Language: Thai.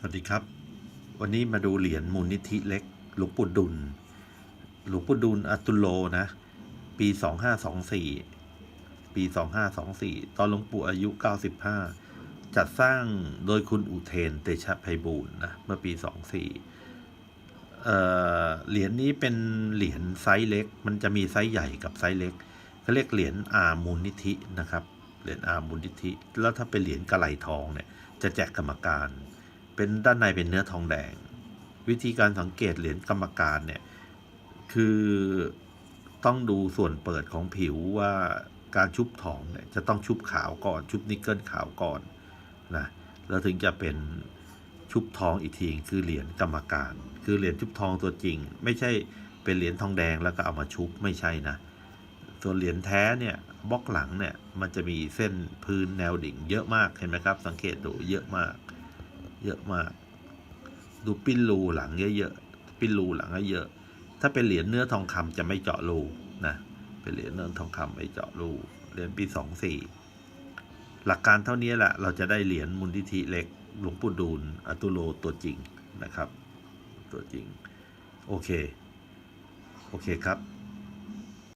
สวัสดีครับ วันนี้มาดูเหรียญมูลนิธิเล็ก หลวงปู่ดุล หลวงปู่ดุลอตุโลนะ ปีสองห้าสองสี่ปีสองห้าสองสี่ตอนหลวงปู่อายุเก้าสิบห้าจัดสร้างโดยคุณอุเทนเตชะไพบูลนะ เมื่อปีสองสี่เหรียญนี้เป็นเหรียญไซส์เล็ก มันจะมีไซส์ใหญ่กับไซส์เล็กเขาเรียกเหรียญอามูลนิธินะครับ เหรียญอามูลนิธิ แล้วถ้าเป็นเหรียญกระไหลทองเนี่ย จะแจกกรรมการ เป็นด้านในเป็นเนื้อทองแดง วิธีการสังเกตเหรียญกรรมการเนี่ย คือต้องดูส่วนเปิดของผิวว่าการชุบทองเนี่ยจะต้องชุบขาวก่อนชุบนิกเกิลขาวก่อนนะแล้วถึงจะเป็นชุบทองอีกทีคือเหรียญกรรมการ คือเหรียญชุบทองตัวจริง ไม่ใช่เป็นเหรียญทองแดงแล้วก็เอามาชุบไม่ใช่นะส่วนเหรียญแท้เนี่ยบล็อกหลังเนี่ยมันจะมีเส้นพื้นแนวดิ่งเยอะมากเห็นไหมครับ สังเกตดูเยอะมาก เยอะมาก ดูปิ้นรูหลังเยอะๆปิ้นรูหลังเยอะ ถ้าเป็นเหรียญเนื้อทองคำจะไม่เจาะรูนะเป็นเหรียญเนื้อทองคำไม่เจาะรูเหรียญปีสองสี่หลักการเท่านี้แหละเราจะได้เหรียญมูลนิธิเล็กหลวงปู่ดูลอตุโลตัวจริงนะครับ ตัวจริง โอเค โอเคครับ